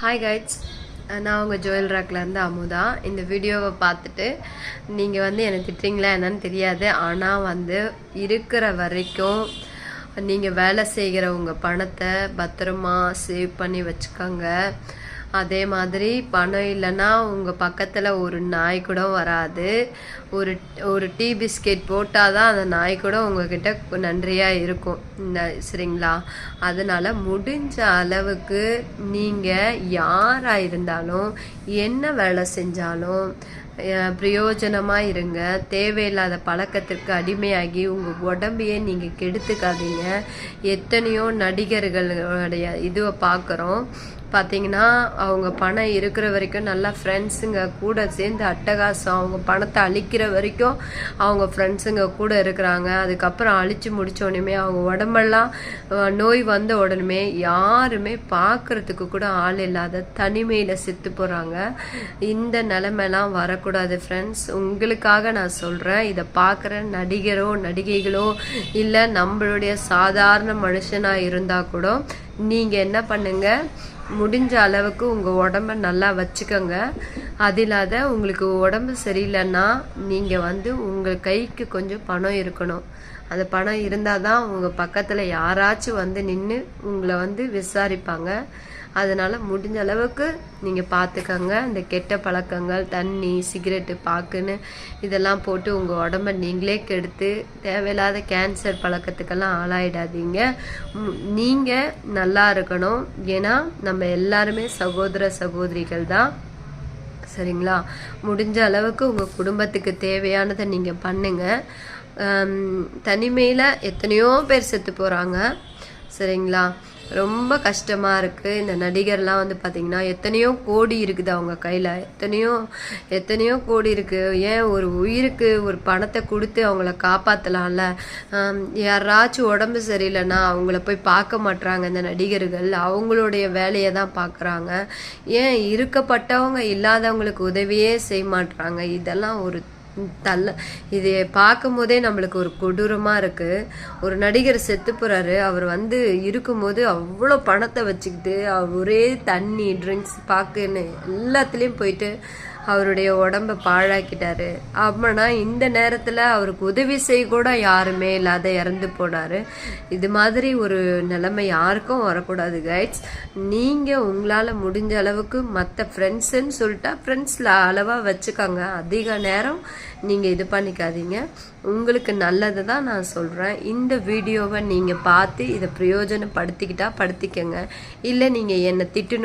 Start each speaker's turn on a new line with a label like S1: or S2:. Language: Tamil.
S1: ஹாய் கைட்ஸ் நான் உங்கள் ஜுவல் ராக்லேருந்து அமுதா. இந்த வீடியோவை பார்த்துட்டு நீங்கள் வந்து என்னை திட்டுறீங்களா என்னன்னு தெரியாது. ஆனால் வந்து இருக்கிற வரைக்கும் நீங்கள் வேலை செய்கிற உங்கள் பணத்தை பத்திரமா சேவ் பண்ணி வச்சுக்கோங்க. அதே மாதிரி பணம் இல்லைன்னா உங்கள் பக்கத்தில் ஒரு நாய் கூட வராது. ஒரு ஒரு டீ பிஸ்கெட் போட்டால் தான் அந்த நாய் கூட உங்ககிட்ட நன்றியாக இருக்கும். இந்த சரிங்களா? அதனால் முடிஞ்ச அளவுக்கு நீங்கள் யாராக இருந்தாலும் என்ன வேலை செஞ்சாலும் பிரயோஜனமாக இருங்க. தேவையில்லாத பழக்கத்திற்கு அடிமையாகி உங்கள் உடம்பையே நீங்கள் கெடுத்துக்காதீங்க. எத்தனையோ நடிகர்களுடைய இதுவை பார்க்குறோம் பார்த்தீங்கன்னா அவங்க பணம் இருக்கிற வரைக்கும் நல்லா ஃப்ரெண்ட்ஸுங்க கூட சேர்ந்து அட்டகாசம் அவங்க பணத்தை அழிக்கிற வரைக்கும் அவங்க ஃப்ரெண்ட்ஸுங்க கூட இருக்கிறாங்க. அதுக்கப்புறம் அழிச்சு முடித்தோடனே அவங்க உடம்பெல்லாம் நோய் வந்த உடனே யாருமே பார்க்கறதுக்கு கூட ஆள் இல்லாத தனிமையில் செத்து போகிறாங்க இந்த நிலைமைலாம் வரக்கூடாது ஃப்ரெண்ட்ஸ் உங்களுக்காக நான் சொல்கிறேன் இதை பார்க்குற நடிகரோ நடிகைகளோ இல்லை நம்மளுடைய சாதாரண மனுஷனாக இருந்தால் கூட நீங்கள் என்ன பண்ணுங்கள் முடிஞ்ச அளவுக்கு உங்கள் உடம்ப நல்லா வச்சுக்கோங்க. அது இல்லாத உங்களுக்கு உடம்பு சரியில்லைன்னா நீங்கள் வந்து உங்கள் கைக்கு கொஞ்சம் பணம் இருக்கணும். அந்த பணம் இருந்தால் தான் உங்கள் பக்கத்தில் யாராச்சும் வந்து நின்று உங்களை வந்து விசாரிப்பாங்க. அதனால் முடிஞ்ச அளவுக்கு நீங்கள் பார்த்துக்கோங்க இந்த கெட்ட பழக்கங்கள் தண்ணி சிகரெட்டு பாக்குன்னு இதெல்லாம் போட்டு உங்கள் உடம்ப நீங்களே கெடுத்து தேவையில்லாத கேன்சர் பழக்கத்துக்கெல்லாம் ஆளாயிடாதீங்க. நீங்கள் நல்லா இருக்கணும். ஏன்னா நம்ம எல்லாருமே சகோதர சகோதரிகள் தான். சரிங்களா? முடிஞ்ச அளவுக்கு உங்கள் குடும்பத்துக்கு தேவையானதை நீங்கள் பண்ணுங்கள் தனிமையில் எத்தனையோ பேர் செத்து போகிறாங்க சரிங்களா? ரொம்ப கஷ்டமாக இருக்குது இந்த நடிகர்லாம் வந்து பார்த்திங்கன்னா எத்தனையோ கோடி இருக்குது அவங்க கையில். எத்தனையோ எத்தனையோ கோடி இருக்குது ஏன் ஒரு உயிருக்கு ஒரு பணத்தை கொடுத்து அவங்கள காப்பாற்றலாம்ல யாராச்சும் உடம்பு சரியில்லைன்னா அவங்கள போய் பார்க்க மாட்டுறாங்க இந்த நடிகர்கள். அவங்களுடைய வேலையை தான் பார்க்குறாங்க ஏன் இருக்கப்பட்டவங்க இல்லாதவங்களுக்கு உதவியே செய்ய மாட்டுறாங்க இதெல்லாம் ஒரு தள்ள இது பார்க்கும்போதே நம்மளுக்கு ஒரு கொடூரமாக இருக்குது ஒரு நடிகர் செத்து போகிறாரு அவர் வந்து இருக்கும்போது அவ்வளோ பணத்தை வச்சுக்கிட்டு ஒரே தண்ணி ட்ரிங்க்ஸ் பார்க்குன்னு எல்லாத்துலேயும் போயிட்டு அவருடைய உடம்ப பாழாக்கிட்டாரு. அம்மனா இந்த நேரத்தில் அவருக்கு உதவி செய்ய கூட யாருமே இல்லாத இறந்து போனார். இது மாதிரி ஒரு நிலைமை யாருக்கும் வரக்கூடாது கைட்ஸ் நீங்கள் உங்களால் முடிஞ்ச அளவுக்கு மற்ற ஃப்ரெண்ட்ஸுன்னு சொல்லிட்டா ஃப்ரெண்ட்ஸில் அளவாக வச்சுக்கோங்க. அதிக நேரம் நீங்கள் இது பண்ணிக்காதீங்க. உங்களுக்கு நல்லது தான் நான் சொல்கிறேன் இந்த வீடியோவை நீங்கள் பார்த்து இதை பிரயோஜனப்படுத்திக்கிட்டா படுத்திக்கங்க. இல்லை நீங்கள் என்னை திட்டணும்